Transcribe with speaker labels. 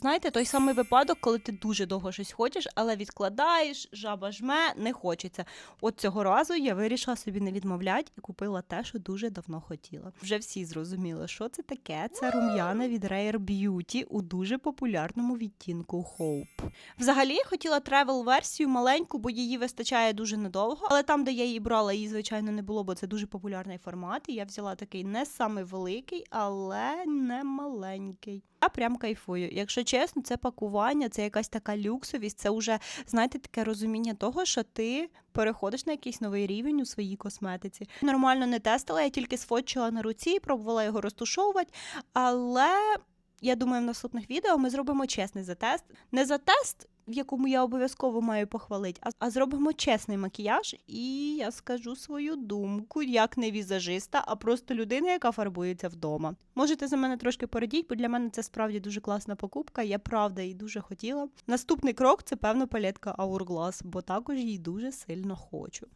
Speaker 1: Знаєте, той самий випадок, коли ти дуже довго щось хочеш, але відкладаєш, жаба жме, не хочеться. От цього разу я вирішила собі не відмовляти і купила те, що дуже давно хотіла. Вже всі зрозуміли, що це таке. Це рум'яна від Rare Beauty у дуже популярному відтінку Hope. Взагалі я хотіла тревел версію маленьку, бо її вистачає дуже надовго. Але там, де я її брала, її звичайно не було, бо це дуже популярний формат. І я взяла такий не самий великий, але не маленький. Я прям кайфую. Якщо чесно, це пакування, це якась така люксовість. Це вже знаєте таке розуміння того, що ти переходиш на якийсь новий рівень у своїй косметиці. Нормально не тестила, я тільки сфотчила на руці, пробувала його розтушовувати, але. Я думаю, в наступних відео ми зробимо чесний затест. Не затест, в якому я обов'язково маю похвалити, а, а зробимо чесний макіяж, і я скажу свою думку, як не візажиста, а просто людина, яка фарбується вдома. Можете за мене трошки порадіть, бо для мене це справді дуже класна покупка. Я правда її дуже хотіла. Наступний крок це певно палетка Hourglass, бо також її дуже сильно хочу.